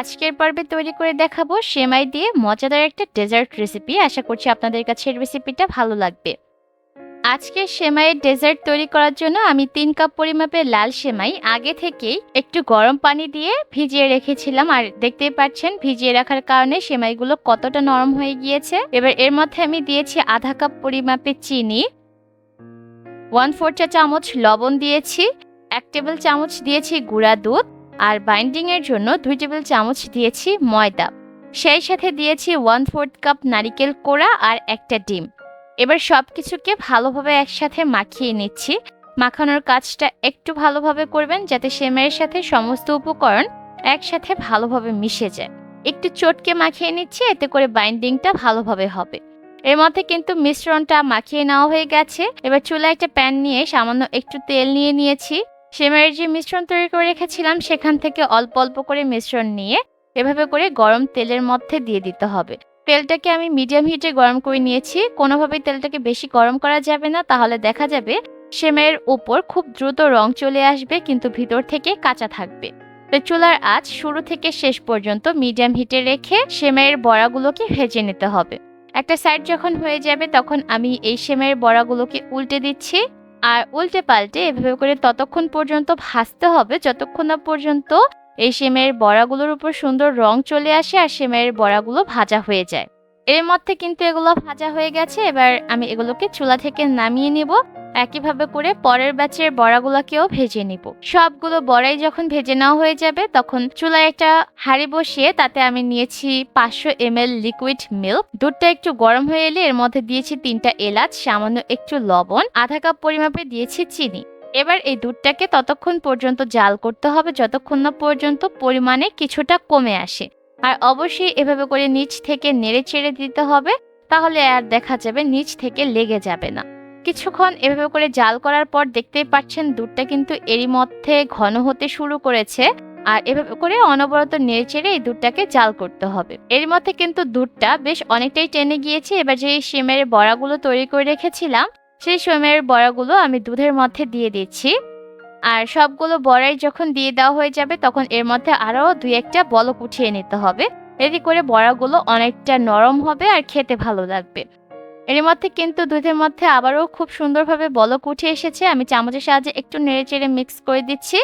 আজকের পর্বে তৈরি করে দেখাবো সেমাই দিয়ে মজাদার একটা ডেজার্ট রেসিপি আশা করছি আপনাদের কাছে রেসিপিটা ভালো লাগবে। আজকে সেমাইয়ের ডেজার্ট তৈরি করার জন্য আমি তিন কাপ পরিমাপের লাল সেমাই আগে থেকেই একটু গরম পানি দিয়ে ভিজিয়ে রেখেছিলাম। আর দেখতেই পাচ্ছেন, ভিজিয়ে রাখার কারণে সেমাইগুলো কতটা নরম হয়ে গিয়েছে। এবার এর মধ্যে আমি দিয়েছি আধা কাপ পরিমাপের চিনি ওয়ান ফোর চা চামচ লবণ দিয়েছি, এক টেবিল চামচ দিয়েছি গুঁড়া দুধ আর বাইন্ডিং এর জন্য দুই টেবিল চামচ দিয়েছি ময়দা। সেই সাথে দিয়েছি ওয়ান ফোর্থ কাপ নারিকেল কোড়া আর একটা ডিম। এবার সব কিছুকে ভালোভাবে একসাথে মাখিয়ে নিচ্ছি। মাখানোর কাজটা একটু ভালোভাবে করবেন যাতে সেমাইয়ের সাথে সমস্ত উপকরণ একসাথে ভালোভাবে মিশে যায়। একটু চটকে মাখিয়ে নিচ্ছি, এতে করে বাইন্ডিংটা ভালোভাবে হবে। এর মধ্যে কিন্তু মিশ্রণটা মাখিয়ে নেওয়া হয়ে গেছে। এবার চুলায় একটা প্যান নিয়ে সামান্য একটু তেল নিয়ে নিয়েছি। সেমাইয়ের যে মিশ্রণ তৈরি করে রেখেছিলাম, সেখান থেকে অল্প অল্প করে মিশ্রণ নিয়ে এভাবে করে গরম তেলের মধ্যে দিয়ে দিতে হবে। তেলটাকে আমি মিডিয়াম হিটে গরম করে নিয়েছি। কোনোভাবেই তেলটাকে বেশি গরম করা যাবে না। তাহলে দেখা যাবে সেমাইয়ের উপর খুব দ্রুত রং চলে আসবে, কিন্তু ভিতর থেকে কাঁচা থাকবে। তো চুলার আঁচ শুরু থেকে শেষ পর্যন্ত মিডিয়াম হিটে রেখে সেমাইয়ের বড়াগুলোকে ভেজে নিতে হবে। একটা সাইড যখন হয়ে যাবে, তখন আমি এই সেমাইয়ের বড়াগুলোকে উল্টে দিচ্ছি। আর উল্টে পাল্টে এভাবে করে ততক্ষণ পর্যন্ত ভাজতে হবে। যতক্ষণ না পর্যন্ত এই সেমের বড়াগুলোর উপর সুন্দর রং চলে আসে আর সেমের বড়াগুলো ভাজা হয়ে যায়। এর মধ্যে কিন্তু এগুলো ভাজা হয়ে গেছে। এবার আমি এগুলোকে চুলা থেকে নামিয়ে নিব। একইভাবে করে পরের ব্যাচের বড়াগুলোকেও ভেজে নিব। সবগুলো বড়াই যখন ভেজে নেওয়া হয়ে যাবে, তখন চুলায় একটা হাঁড়ি বসিয়ে তাতে আমি নিয়েছি পাঁচশো এম লিকুইড মিল্ক দুধটা একটু গরম হয়ে এলে এর মধ্যে দিয়েছি তিনটা এলাচ, সামান্য একটু লবণ, আধা কাপ পরিমাপে দিয়েছি চিনি। এবার এই দুধটাকে ততক্ষণ পর্যন্ত জাল করতে হবে, যতক্ষণ না পর্যন্ত পরিমাণে কিছুটা কমে আসে। আর অবশ্যই এভাবে করে নিচ থেকে নেড়ে চেড়ে দিতে হবে, তাহলে আর দেখা যাবে নিচ থেকে লেগে যাবে না। কিছুক্ষণ এভাবে করে জাল করার পর দেখতেই পাচ্ছেন দুধটা কিন্তু এরই মধ্যে ঘন হতে শুরু করেছে। আর এভাবে করে অনবরত নেড়ে চেড়ে এই দুধটাকে জাল করতে হবে। এর মধ্যে কিন্তু দুধটা বেশ অনেকটাই টেনে গিয়েছে। এবার যে সিমের বড়াগুলো তৈরি করে রেখেছিলাম, সেই সিমের বড়াগুলো আমি দুধের মধ্যে দিয়ে দিচ্ছি। আর সবগুলো বড়াই যখন দিয়ে দেওয়া হয়ে যাবে, তখন এর মধ্যে আরও দুই একটা বলক উঠিয়ে নিতে হবে। এতে করে বড়াগুলো অনেকটা নরম হবে আর খেতে ভালো লাগবে। এর মধ্যে কিন্তু দুধের মধ্যে আবারও খুব সুন্দরভাবে বলক উঠে এসেছে। আমি চামচের সাহায্যে একটু নেড়ে চেড়ে মিক্স করে দিচ্ছি।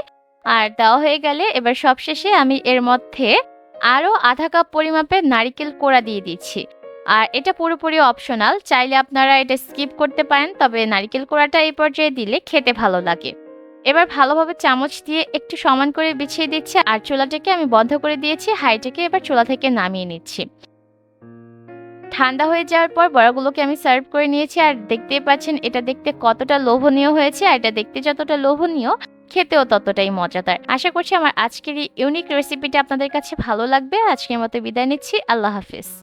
আর দেওয়া হয়ে গেলে এবার সবশেষে আমি এর মধ্যে আরও আধা কাপ পরিমাপের নারিকেল কোড়া দিয়ে দিচ্ছি। আর এটা পুরোপুরি অপশনাল চাইলে আপনারা এটা স্কিপ করতে পারেন, তবে নারিকেল কোড়াটা এই পর্যায়ে দিলে খেতে ভালো লাগে। এবার ভালোভাবে চামচ দিয়ে একটু সমান করে বিছিয়ে দিচ্ছি। আর চুলাটাকে আমি বন্ধ করে দিয়েছি। হাইটাকে এবার চুলা থেকে নামিয়ে নিচ্ছি। ঠান্ডা হয়ে যাওয়ার পর বড়াগুলোকে আমি সার্ভ করে নিয়েছি আর দেখতেই পাচ্ছেন এটা দেখতে কতটা লোভনীয় হয়েছে আর এটা দেখতে যতটা লোভনীয়, খেতেও ততটাই মজাদার। আশা করছি আমার আজকের এই ইউনিক রেসিপিটা আপনাদের কাছে ভালো লাগবে। আজকের মতো বিদায় নিচ্ছি। আল্লাহ হাফিজ।